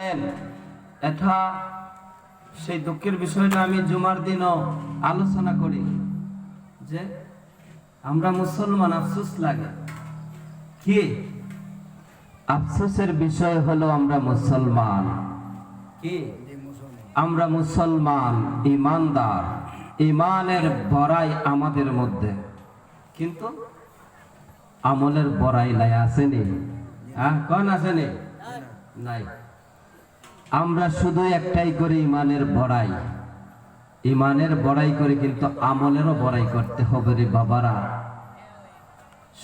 এটা সেই দুঃখের বিষয়টা আমি জুমার দিনও আলোচনা করি যে আমরা মুসলমান আফসোস লাগে। কি? আফসোসের বিষয় হলো আমরা মুসলমান। কি? আমরা মুসলমান, ইমানদার। ইমানের বড়াই আমাদের মধ্যে। কিন্তু আমলের বড়াই নাই, আসেনি। হ্যাঁ কোন আসেনি? নাই। আমরা শুধু একটাই করি ইমানের বড়াই। ইমানের বড়াই করে কিন্তু আমলেরও বড়াই করতে হবে রে বাবারা।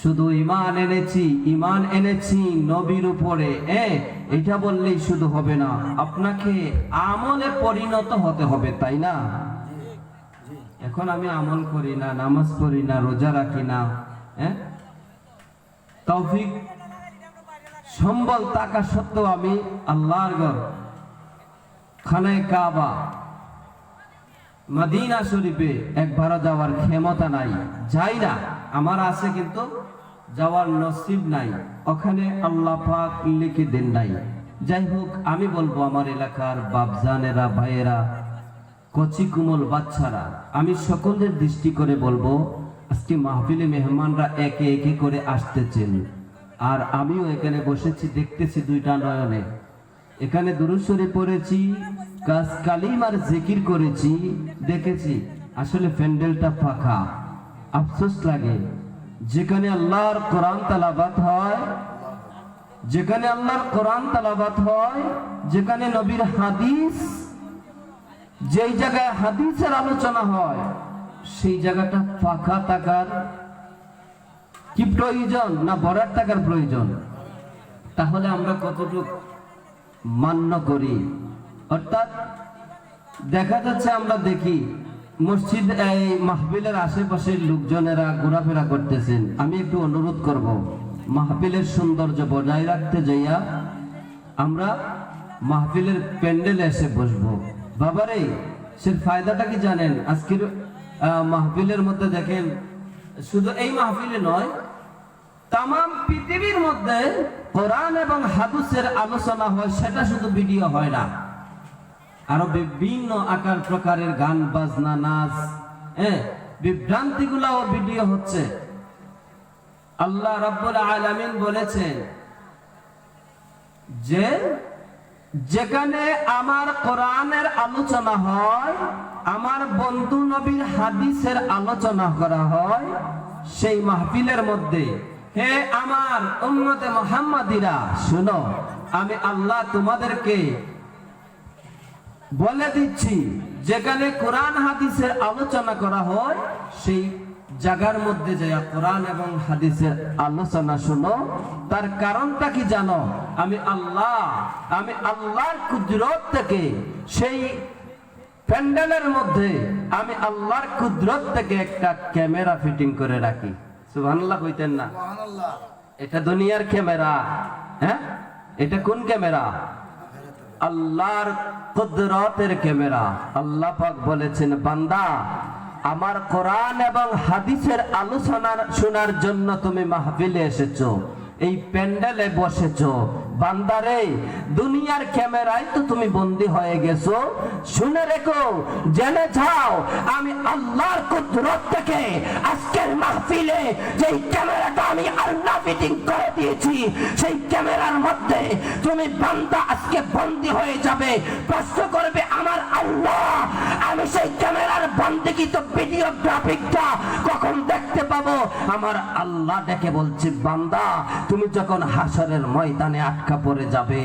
শুধু ইমান এনেছি ইমান এনেছি নবীর উপরে। এ, এটা বললেই শুধু হবে না, আপনাকে আমলে পরিণত হতে হবে, তাই না? এখন আমি আমল করি না, নামাজ পড়ি না, রোজা রাখি না হ্যাঁ তৌফিক, সম্বল টাকা সত্ত্বেও আমি আল্লাহর ঘর খানায় কাবা। মদিনা শরীফে একবারও যাওয়ার ক্ষমতা নাই। যাই না, আমার আছে কিন্তু যাওয়ার নসিব নাই। ওখানে আল্লাহ পাক লিখে দেন নাই। যাই হোক, আমি বলব আমার এলাকার বাপজানেরা, ভাইয়েরা, কচি কুমল বাচ্চারা, আমি সকলের দৃষ্টি করে বলব, আজকে মাহফিলে মেহমানরা একে একে করে আসতেছেন। আর আমিও এখানে বসেছি, দেখতেছি দুইটা নয়নে। এখানে দুরুশ্বরে পড়েছি, কাজ কালিম আর জিকির করেছি, দেখেছি। আসলে প্যান্ডেলটা ফাঁকা। আফসোস লাগে। যেখানে আল্লাহর কোরআন তালাবাত হয়, যেখানে আল্লাহর কোরআন তালাবাত হয়, যেখানে নবীর হাদিস, যেই জায়গায় হাদিসের আলোচনা হয়, সেই জায়গাটা ফাঁকা থাকার কি প্রয়োজন না বড়ার টাকার প্রয়োজন? তাহলে আমরা কতটুকু মান্য করি। অর্থাৎ দেখা যাচ্ছে আমরা দেখি মসজিদ, এই মাহবিলের আশেপাশের লোকজনেরা ঘোরাফেরা করতেছেন। আমি একটু অনুরোধ করব, মাহফিলের সৌন্দর্য বজায় রাখতে যাইয়া আমরা মাহফিলের প্যান্ডেলে এসে বসবো। বাবারে সে ফায়দাটা কি জানেন? আজকের মাহফিলের মধ্যে দেখেন, শুধু এই মাহফিলে নয় তাম পৃথিবীর মধ্যে কোরআন এবং হাদিসের আলোচনা হয়, সেটা শুধু ভিডিও হয় না। আরও বিভিন্ন আকার প্রকারের গান, বাজনা, নাচ হ্যাঁ বিভ্রান্তিগুলাও ভিডিও হচ্ছে। আল্লাহ রাব্বুল আলামিন বলেছেন যে, যেখানে আমার কোরআনের আলোচনা হয়, আমার বন্ধু নবীর হাদিসের আলোচনা করা হয়, সেই মাহফিলের মধ্যে হে আমার উম্মতে মোহাম্মদিরা, শুনো, আমি আল্লাহ তোমাদেরকে বলে দিচ্ছি, যেখানে কোরআন হাদিসের আলোচনা করা হয়, সেই জায়গার মধ্যে যাইয়া কোরআন এবং হাদিসের আলোচনা শুনো। তার কারণটা কি জানো? আমি আল্লাহ, আমি আল্লাহর কুদরত থেকে সেই প্যান্ডেলের মধ্যে আমি আল্লাহর কুদরত থেকে একটা ক্যামেরা ফিটিং করে রাখি। সুবহানাল্লাহ কইতেন না। এটা দুনিয়ার ক্যামেরা হ্যাঁ? এটা কোন ক্যামেরা? আল্লাহর কুদরতের ক্যামেরা। আল্লাহ পাক বলেছেন বান্দা আমার কোরআন এবং হাদিসের আলোচনা শোনার জন্য তুমি মাহফিলে এসেছ। এই প্যান্ডেলে বসেছো। বান্দারে, দুনিয়ার ক্যামেরায় তো তুমি বন্দী হয়ে গেছো। শুনে রেখো, জেনে যাও, আমি আল্লাহর কুদরত থেকে আজকের মাহফিলে যেই ক্যামেরাটা আমি আল্লাহ ফিটিং করে দিয়েছি, সেই ক্যামেরার মধ্যে তুমি বান্দা আজকে বন্দী হয়ে যাবে। প্রশ্ন করবে, আমার আল্লাহ, আমি সেই ক্যামেরার বন্দিকিত ভিডিওগ্রাফিকটা কখন দেখতে পাবো। আমার আল্লাহ ডেকে বলছে বান্দা তুমি যখন হাসরের ময়দানে আটকা পড়ে যাবে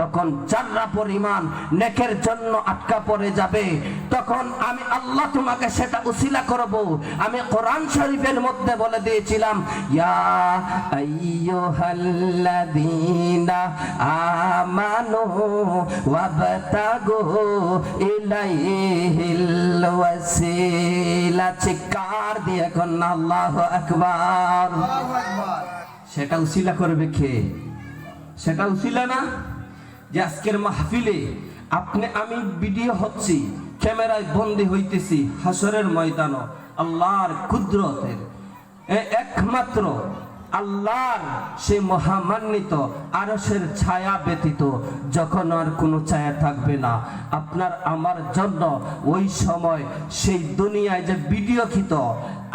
তখন চাররা পরিমাণ নেকের জন্য আটকা পড়ে যাবে তখন আমি আল্লাহ তোমাকে সেটা উসিলা করব। আমি কোরআন শরীফের মধ্যে বলে দিয়েছিলাম ইয়া আইয়ুহাল্লাযীনা আমানু ওয়াবতাগু ইলাইহিল ওয়াসিলা। চিৎকার দিয়ে কোন আল্লাহু আকবার। সেটা উসিলা করবে কে? সেটা উসিলা না? আজকের মাহফিলে আপনি, আমি ভিডিও হচ্ছি, ক্যামেরায় বন্দি হইতেছি হাসরের ময়দান, আল্লাহর কুদরতের। একমাত্র আল্লাহর সেই মহামান্বিত আরসের ছায়া ব্যতীত যখন আর কোনো ছায়া থাকবে না। আপনার, আমার জন্য ওই সময় সেই দুনিয়ায় যে ভিডিও খিত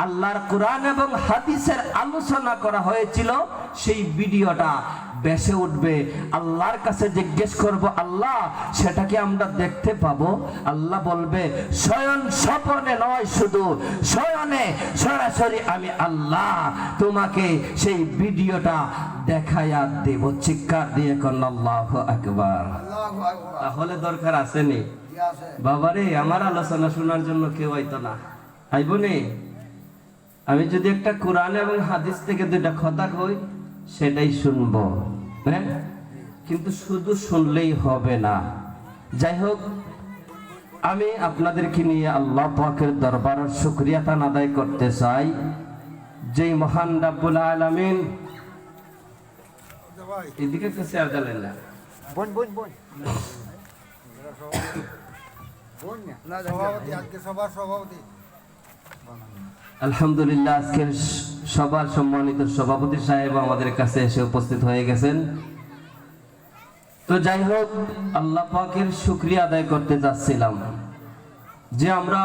আল্লাহর কোরআন এবং হাদিসের আলোচনা করা হয়েছিল সেই ভিডিওটা বেসে উঠবে। আল্লাহর কাছে জিজ্ঞেস করব আল্লাহ সেটাকে আমরা দেখতে পাবো? আল্লাহ বলবে স্বয়ং স্বপনে নয় শুধু স্বয়নে সরাসরি আমি আল্লাহ তোমাকে সেই ভিডিওটা দেখাইয়া দেব। চিৎকার দিয়ে আকবার। আল্লাহু তাহলে দরকার আসেনি বাবারে আমার আলোচনা শোনার জন্য কেউ হয়তো না। আইবনে আমি যদি একটা কোরআন এবং হাদিস থেকে দুইটা কথা কই, সেটাই শুনব। হ্যাঁ? কিন্তু শুধু শুনলেই হবে না। যাই হোক, আমি আপনাদেরকে নিয়ে আল্লাহ পাকের দরবার শুক্রিয়াতান আদায় করতে চাই। যেই মহান রাব্বুল আলামিন এদিকে একটা চেয়ার জ্বালেন না বোন বোন বোন। বোন না, সভাপতি, আজকে সবার সভাপতি। আলহামদুলিল্লাহ, আজকের সবার সম্মানিত সভাপতি সাহেব আমাদের কাছে এসে উপস্থিত হয়ে গেছেন। তো যাই হোক, আল্লাহ পাকের শুক্রিয়া আদায় করতে যাচ্ছিলাম যে আমরা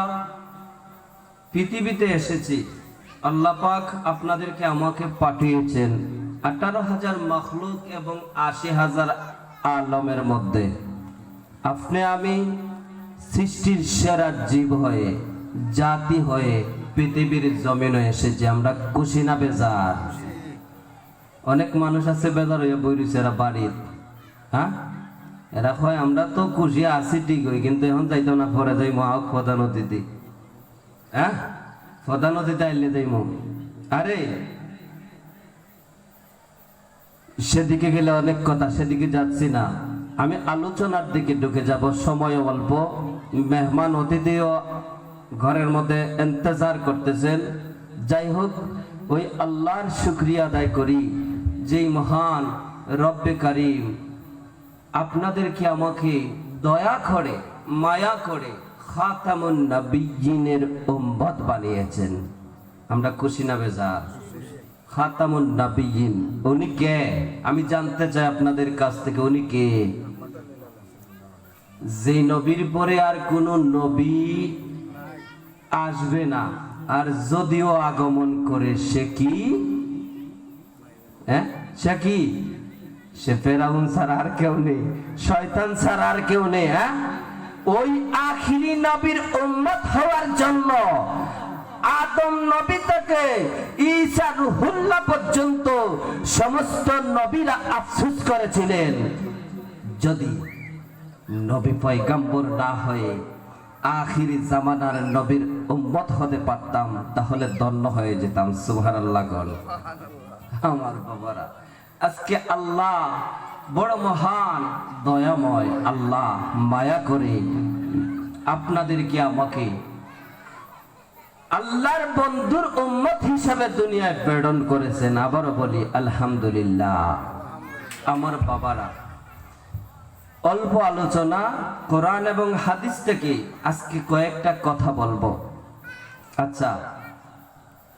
পৃথিবীতে এসেছি। আল্লাহ পাক আপনাদেরকে আমাকে পাঠিয়েছেন আঠারো হাজার মখলুক এবং আশি হাজার আলমের মধ্যে। আপনি আমি সৃষ্টির সেরা জীব হয়ে, জাতি হয়ে পৃথিবীর জমিনে এসেছি, আমরা খুশি না বেজার। অনেক মানুষ আছে বেজার হয়ে বইরিছে, এরা বাড়ির। হ্যাঁ? এরা কয়, আমরা তো খুশি, আছি ঠিক হই কিন্তু এখন যাইতো না, পরে যাই মহাক প্রধান অতিথি। হ্যাঁ? প্রধান অতিথি আইলে যাইমু। আরে! সেদিকে গেলে অনেক কথা, সেদিকে যাচ্ছি না। আমি আলোচনার দিকে ঢুকে যাব, সময় অল্প। মেহমান অতিথিও ঘরের মধ্যে ইন্তজার করতেছেন। যাই হোক ওই আল্লাহর শুক্রিয়া আদায় করি, যেই মহান রব্বে কারিম আপনাদেরকে আমাকে দয়া করে, মায়া করে খাতামুন নবিয়িনের উম্মত বানিয়েছেন। আমরা খুশি না বেজার? খাতামুন নবিয়িন উনি কে? আমি জানতে চাই আপনাদের কাছ থেকে, উনি কে? যে নবীর পরে আর কোন নবী আসবে না। আর যদিও আগমন করে, সে কি? হ্যাঁ? সে কি? সে ফেরাউন ছাড়া আর কেউ নেই, শয়তান ছাড়া আর কেউ নেই হ্যাঁ? ওই আখিরি নবীর উম্মত হওয়ার জন্য আদম নবী থেকে ঈসা রুহুল্লাহ পর্যন্ত সমস্ত নবীরা আফসুস করেছিলেন। যদি নবী পয়গাম্বর না হয়ে আখিরি জামানার নবীর উম্মত হতে পারতাম, তাহলে দন্য হয়ে যেতাম, সুবহানাল্লাহ গল আমার বাবারা, আজকে আল্লাহ বড় মহান, দয়াময় আল্লাহ মায়া করে আপনাদেরকে আমাকে আল্লাহর বন্ধুর উম্মত হিসাবে দুনিয়ায় প্রেরণ করেছেন। আবারও বলি, আলহামদুলিল্লাহ। আমার বাবারা অল্প আলোচনা, কোরআন এবং হাদিস থেকে আজকে কয়েকটা কথা বলব। আচ্ছা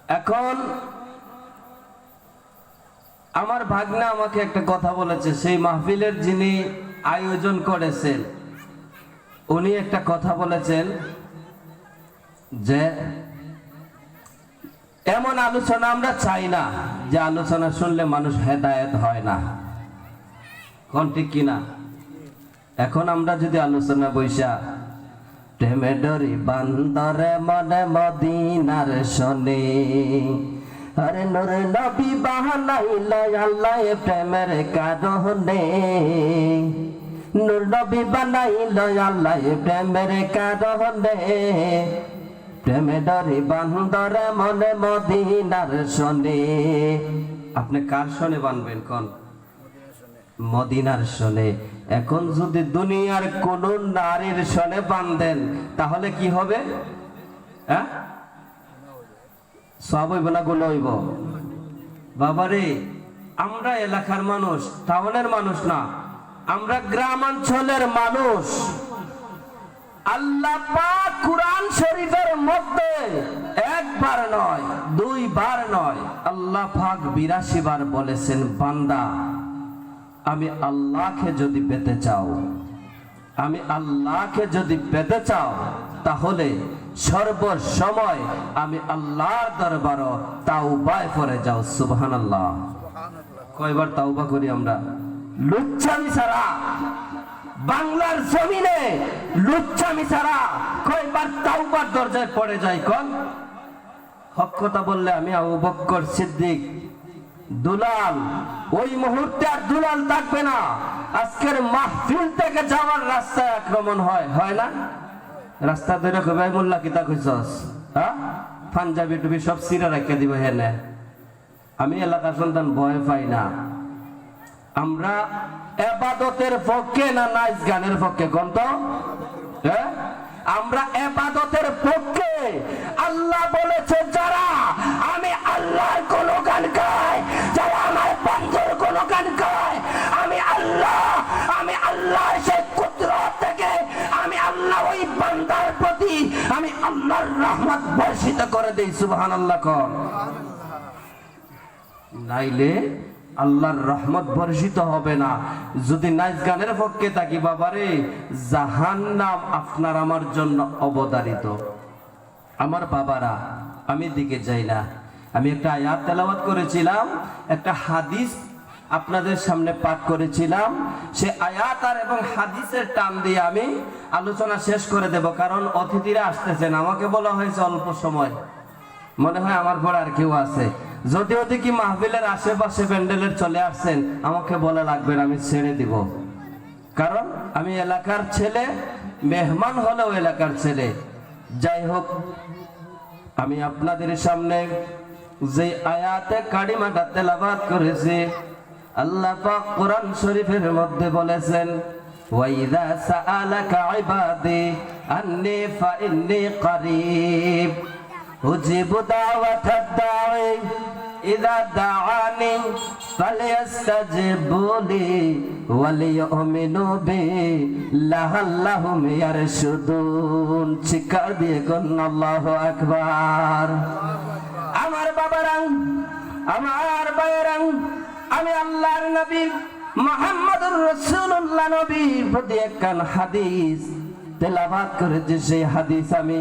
এখন আমার ভাগ্না আমাকে একটা কথা বলেছে, সেই মাহফিলের যিনি আয়োজন করেছেন, উনি একটা কথা বলেছেন যে, এমন আলোচনা আমরা চাই না যে আলোচনা শুনলে মানুষ হেদায়েত হয় না। কোন ঠিক কিনা এখন আমরা যদি আলোচনা বৈশা প্রেমে ডরি বান্দরে মনে মদিনার শনি। আরে নূর নবী বাহানাইল আল্লাহ প্রেমের কারণে। নূর নবী বানাইল আল্লাহ প্রেমের কারণে। প্রেমে ডরি বান্দরে মনে মদিনার শনি। আপনি কার শনে বানবেন কোন? মদিনার শোনে এখন যদি দুনিয়ার কোন নারীর শোনে বান্ধেন তাহলে কি হবে? সব হইব না গুলো হইব? বাবারে, আমরা এলাকার মানুষ, টাউনের মানুষ না, আমরা গ্রামাঞ্চলের মানুষ। আল্লাহ পাক কুরআন শরীফের মধ্যে একবার নয়, দুইবার নয়, আল্লাহ পাক বিরাশি বার বলেছেন, বান্দা। আমি আল্লাহকে যদি পেতে চাও, আমি আল্লাহকে যদি পেতে চাও, তাহলে সর্বসময় আমি আল্লাহর দরবার তাওবায় করে যাও, সুবহানাল্লাহ। কয়বার তাওবা করি আমরা? লুচ্ছামি ছাড়া। বাংলার জমিনে লুচ্ছামি ছাড়া কয়বার তাওবার দরজায় পড়ে যায় কোন? হক কথা বললে আমি আবু বক্কর সিদ্দিক, দুলাল ওই মুহূর্তে আর দুলাল থাকবে না। আজকের মাহফিল থেকে যাওয়ার রাস্তায় আক্রমণ হয় হয় না? রাস্তা ধরে কবে মোল্লা কিতা কইছস? হ্যাঁ? পাঞ্জাবি টুবি সব সিরা রেখে দিব হেনে। আমি এলাকার সন্তান ভয় পাই না। আমরা এবাদতের পক্ষে না নাইস গানের পক্ষে? কোন তো? হ্যাঁ? আমরা এবাদতের পক্ষে। আল্লাহ বলেছে আল্লাহর রহমত বর্ষিত করে দেই, সুবহানাল্লাহ কর। নাইলে আল্লাহর রহমত বর্ষিত হবে না। যদি নাইজ গানের পক্ষে থাকি, বাবারে, জাহান্নাম আপনার আমার জন্য অবদারিত আমার বাবারা, আমি দিকে যাই না। আমি একটা আয়াত তেলাওয়াত করেছিলাম, একটা হাদিস আপনাদের সামনে পাঠ করেছিলাম। সে আয়াত আর এবং হাদিসের টান দিয়ে আমি আলোচনা শেষ করে দেব, কারণ অতিথিরা আসতেছেন। আমাকে বলা হয়েছে অল্প সময়। মনে হয় আমার পর আর কেউ আছে। যদি কি মাহফিলের আশেপাশে প্যান্ডেলের চলে আসছেন আমাকে বলা লাগবে আমি ছেড়ে দিব। কারণ আমি এলাকার ছেলে, মেহমান হলেও এলাকার ছেলে। যাই হোক, আমি আপনাদের সামনে যে আয়াতে কারিমাটা তেলাবাদ করেছি আল্লাহ পাক কোরআন শরীফের মধ্যে বলেছেন, ওয়াইদা সাআলাকা ইবাদি আন্নি ফাইন্নি করিব। উজিব দাওয়াতাদ দাঈ ইযা দাআনি ফালইস্তাজিবু লি ওয়ালিয়ুমিনু বি লাআল্লাহুম ইয়ারশুদুন। চিৎকার দিয়ে কোন আল্লাহু আকবার। আমার বাবারাং, আমার বায়রাং আমি আল্লাহর নবী মোহাম্মদুর রসুল্লাহ নবীর প্রতি একখান হাদিস তেলাবাদ করেছি সেই হাদিস আমি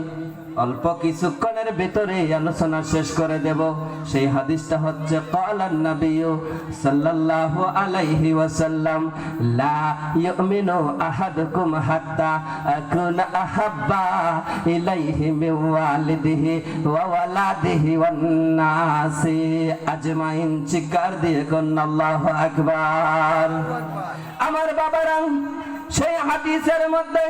অল্প কিছুক্ষণের ভিতরে আলোচনা শেষ করে দেব। সেই হাদিসটা হচ্ছে ক্বালান নবিয়্যু সাল্লাল্লাহু আলাইহি ওয়াসাল্লাম লা ইউমিনু আহাদুকুম হাত্তা আকুনা আহাব্বা ইলাইহি মিন ওয়ালিদিহি ওয়া ওয়ালাদিহি ওয়ান নাসি। আজমাইন চিৎকার দিয়ে কোন আল্লাহু আকবার। আমার বাবারাম সেই হাদিসের মধ্যে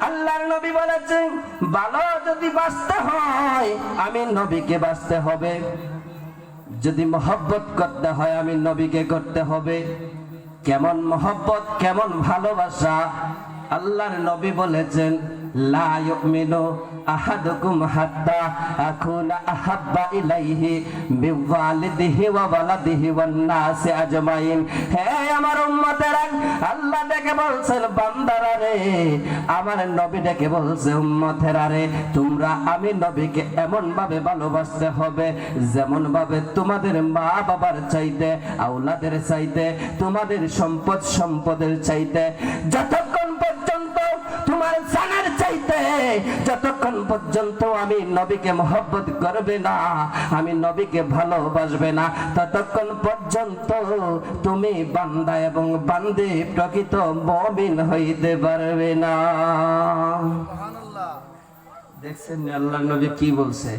আল্লাহর নবী বলেছেন, ভালো যদি বাঁচতে হয়, আমি নবীকে বাঁচতে হবে। যদি মহব্বত করতে হয়, আমি নবীকে করতে হবে। কেমন মহব্বত, কেমন ভালোবাসা। আল্লাহর নবী বলেছেন, লা ইউমিনু আহাদুকুম হাত্তা আজমাইন। আমার ডেকে বলছেন, বান্দারা রে, আমার নবী ডেকে বলছে, উম্মতেরা রে, তোমরা আমি নবীকে এমন ভাবে ভালোবাসতে হবে যেমন ভাবে তোমাদের মা বাবার চাইতে, আওলাদের চাইতে, তোমাদের সম্পদ সম্পদের চাইতে। তোমার জানার যতক্ষণ পর্যন্ত আমি নবীকে মহব্বত করবে না, আমি নবীকে ভালোবাসবে না, ততক্ষণ পর্যন্ত তুমি বান্দা এবং বান্দি প্রকৃত মমিন হইতে পারবে না। দেখছেন আল্লাহ নবী কি বলছে?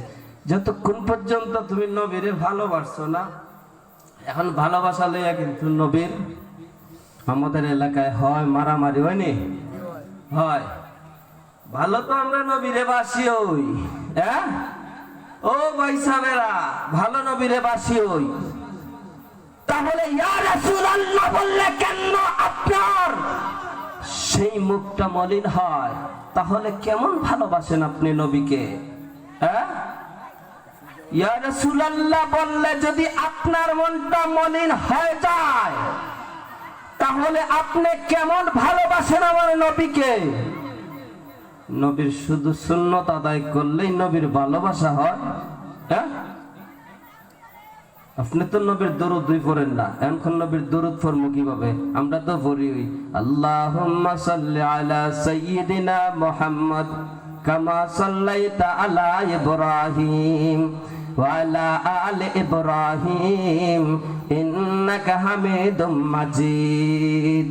যতক্ষণ পর্যন্ত তুমি নবীরে ভালোবাসছো না, এখন ভালোবাসা লইয়া কিন্তু নবীর আমাদের এলাকায় হয় মারামারি হয়নি হয়। ভালো তো আমরা নবীরে বাসি ওই হ্যাঁ? ও বৈশাবেরা ভালো নবীরে বাসি ওই। তাহলে বললে কেন আপনার? সেই মুখটা মলিন হয়। তাহলে কেমন ভালোবাসেন আপনি নবীকে? হ্যাঁ? বললে যদি আপনার মনটা মলিন হয়ে যায়, তাহলে আপনি কেমন ভালোবাসেন আমার নবীকে? নবীর শুধু সুন্নত আদায় করলেই নবীর ভালোবাসা হয় হ্যাঁ আপনি তো নবীর দরুদ দুই পড়েন না এখন নবীর দরুদ পড়বো কিভাবে আমরা তো পড়ি ওই আল্লাহুম্মা সাল্লি আলা সাইয়্যিদিনা মুহাম্মদ কামা সাল্লাইতা আলা ইব্রাহিম وعلى آل إبراهيم إنك حميد مجيد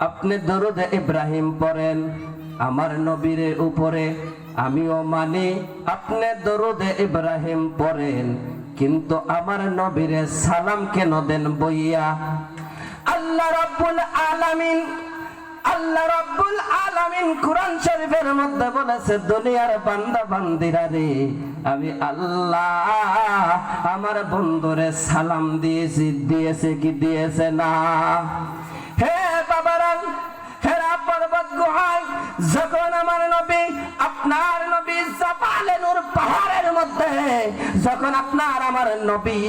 আপনি দরুদ ইব্রাহিম পড়েন আমার নবীর উপরে, আমিও মানি আপনি দরুদে ইব্রাহিম পড়েন, কিন্তু আমার নবীরে সালাম কেন দেন বইয়া? আল্লাহ রাব্বুল আলামিন, আল্লাহ রাব্বুল আলামিন কোরআন শরীফের মধ্যে বলেছে, দুনিয়ার বান্দা বান্দিরা রে, আমি আল্লাহ আমার বন্ধুরে সালাম দিয়েছি, দিয়েছে কি দিয়েছে না? হে গুহায় যখন আমার নবী আপনার নবী জাপালে নূর পাহাড়ের মধ্যে যখন আপনার আমার নবী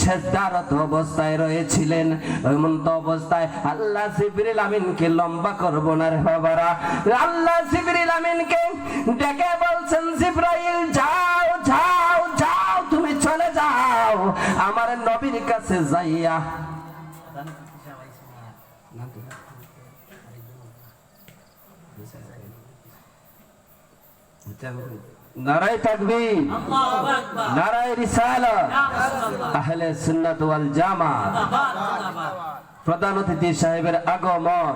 সেজদারত অবস্থায় রয়েছিলেন এমন তো অবস্থায় আল্লাহ জিবরিল আমিনকে লম্বা করব না রে বাবারা। আল্লাহ জিবরিল আমিনকে ডেকে বলছেন জিব্রাইল যাও যাও যাও তুমি চলে যাও আমার নবীর কাছে যাইয়া। আহলে সুন্নাত ওয়াল প্রধান অতিথি সাহেবের আগমন।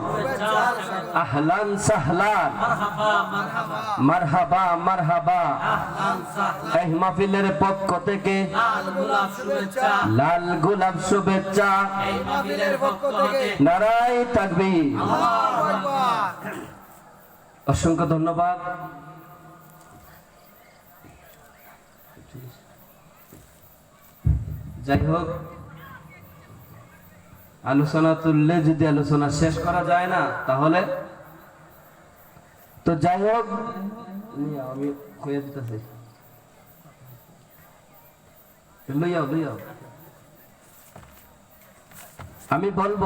আহলান সাহলান। মারহাবা মারহাবা। এই মাহফিলের পক্ষ থেকে লাল গোলাপ শুভেচ্ছা। নারাই তাকবীর। অসংখ্য ধন্যবাদ। যাই হোক আলোচনা তুললে যদি আলোচনা শেষ করা যায় না, তাহলে? তো যাই হোক আমি খুঁজে দিতেছি। আমি বলব,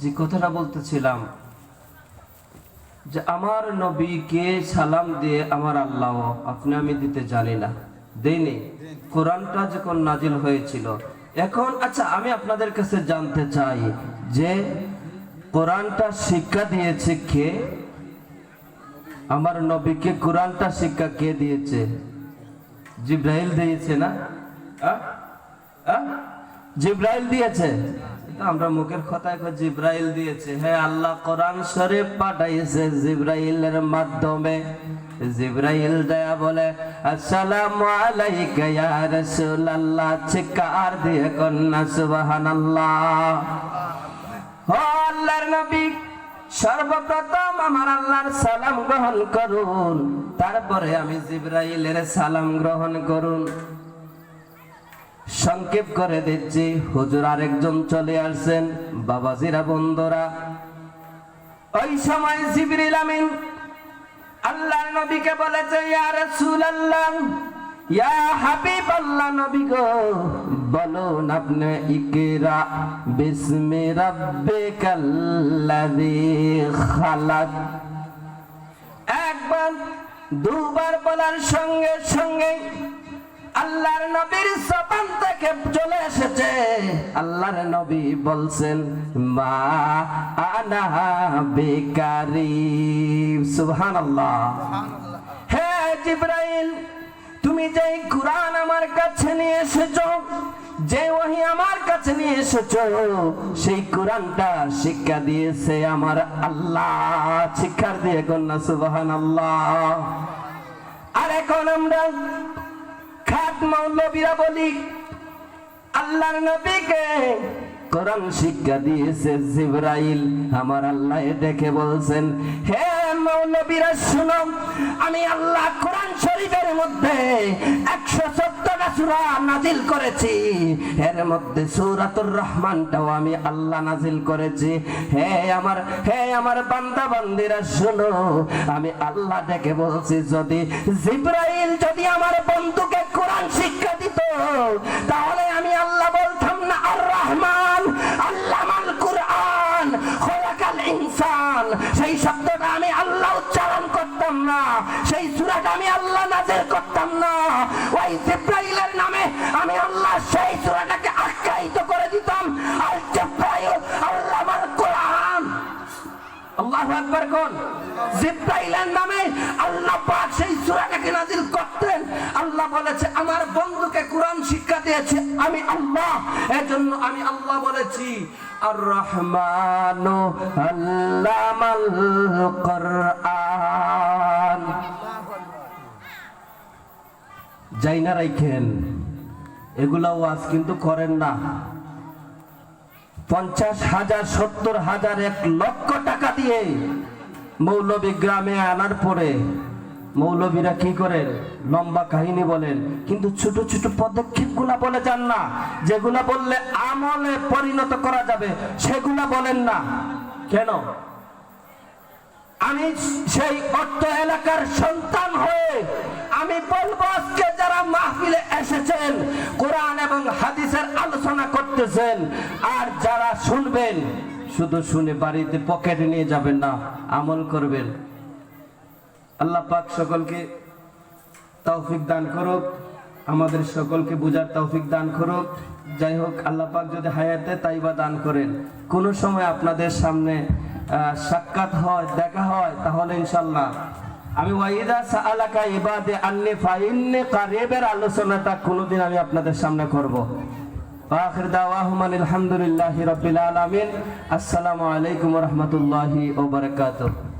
যে কথাটা বলতেছিলাম যে আমার নবীকে সালাম দিয়ে আমার আল্লাহ, আপনি আমি দিতে জানি না। দেইনি। কোরআনটা যখন নাজিল হয়েছিল, এখন আচ্ছা আমি আপনাদের কাছে জানতে চাই যে কোরআনটা শিক্ষা দিয়েছে কে? আমার নবীকে কোরআনটা শিক্ষা কে দিয়েছে? জিব্রাইল দিয়েছে না? জিব্রাইল দিয়েছে? আমরা মুখের কথায় কই জিব্রাইল দিয়েছে। হ্যাঁ আল্লাহ, কোরআন শরীফ পাঠাইছে জিব্রাইলের মাধ্যমে। জিব্রাইল দয়া বলে, আসসালামু আলাইকা ইয়া রাসূলুল্লাহ চিৎকার দিয়ে কন্যা, সুবহানাল্লাহ। ও আল্লাহর নবী, সর্বপ্রথম আমার আল্লাহর সালাম গ্রহণ করুন। তারপরে আমি জিব্রাইলের সালাম গ্রহণ করুন। সংক্ষেপ করে দিচ্ছি। হুজুর আরেকজন চলে আসছেন। বাবাজিরা, বন্ধুরা, ওই সময় জিবরিল আমিন আল্লাহর নবীকে বলেছে, ইয়া রাসূলুল্লাহ, ইয়া হাবিব আল্লাহ নবী গো, বলুন আপনি ইকরা বিসমি রাব্বিকাল্লাযী খালাক। একবার দুবার বলার সঙ্গে সঙ্গে আল্লাহর নবীর জবান থেকে চলে এসেছে। আল্লাহর নবী বলছেন, মা আনা বেকারি। সুবহানাল্লাহ। হে জিব্রাইল, তুমি যে কোরআন আমার কাছে নিয়ে এসেছ যে ওহি আমার কাছে নিয়ে এসেছ, সেই কোরআনটা শিক্ষা দিয়েছে আমার আল্লাহ। শিক্ষার দিয়ে কন্যা সুবহানাল্লাহ। আর এখন আমরা খাত মৌলবীরা বলি, আল্লাহর নবীকে কোরআন শিক্ষা দিয়েছে জিব্রাইল। আমার আল্লাহ দেখে বলছেন, হে মৌলবীরা, শুনো, আমি আল্লাহ শরীফের মধ্যে একশো সত্তরটা সূরা নাজিল করেছি। এর মধ্যে সূরাতুর রহমানটাও আমি আল্লাহ নাজিল করেছি। হে আমার হে আমার বান্দা বান্দিরা, শুনো, আমি আল্লাহ দেখে বলছি, যদি জিব্রাইল যদি আমার বন্ধুকে কোরআন শিক্ষা দিত, তাহলে আমি আল্লাহ বলতাম না, আর রহমান আল্লামাল কোরআন, খলাকাল ইনসান। সেই শব্দটা আমি আল্লাহ করতাম না। সেই সুরাটা আমি আল্লাহ নাজিল করতাম না। ওই জিব্রাইলের নামে আমি আল্লাহ সেই সুরাটাকে আখ্যায়িত করে দিতাম। আর জিব্রাইল আল্লাহ আমার কোরআন। আল্লাহ আকবার কোন? জিব্রাইলের নামে আল্লাহ পাক সেই সূরাটাকে নাজিল করতেন। আল্লাহ বলেছে, আমার বন্ধুকে কোরআন শিক্ষা দিয়েছে আমি আল্লাহ। এজন্য আমি আল্লাহ বলেছি আর রহমান আল্লামাল কোরআন। যাই না রাইখেন। এগুলা ওয়াজ কিন্তু করেন না। পঞ্চাশ হাজার, সত্তর হাজার, এক লক্ষ টাকা দিয়ে মৌলবী গ্রামে আনার পরে মৌলবীরা কি করেন? লম্বা কাহিনী বলেন। কিন্তু ছোট ছোট পদক্ষেপগুলা বলে যান না। যেগুলা বললে আমলে পরিণত করা যাবে, সেগুলা বলেন না। কেন? আমি সেই অর্থ এলাকার সন্তান হয়ে আমি বলব আজকে যারা মাহফিলে এসেছেন, কোরআন এবং হাদিসের আলোচনা করতেছেন, আর যারা শুনবেন, শুধু শুনে বাড়িতে পকেটে নিয়ে যাবেন না, আমল করবেন। আল্লাহ পাক সকলকে তৌফিক দান করুক, আমাদের সকলকে বুঝার তৌফিক দান করুক। যাই হোক, আল্লাহ পাক যদি হায়াতে তাইবা দান করেন, কোনো সময় আপনাদের সামনে সাক্ষাৎ হয়, দেখা হয়, তাহলে ইনশাল্লাহ আমি ওয়াইদা সাআলাকা ইবাদে আন্নি ফাইন্নি কারিবের আলোচনাটা কোনোদিন আমি আপনাদের সামনে করব। আখির দাওয়াহুম আলহামদুলিল্লাহি রাব্বিল আলামিন। আসসালামু আলাইকুম ওয়া রাহমাতুল্লাহি ওয়া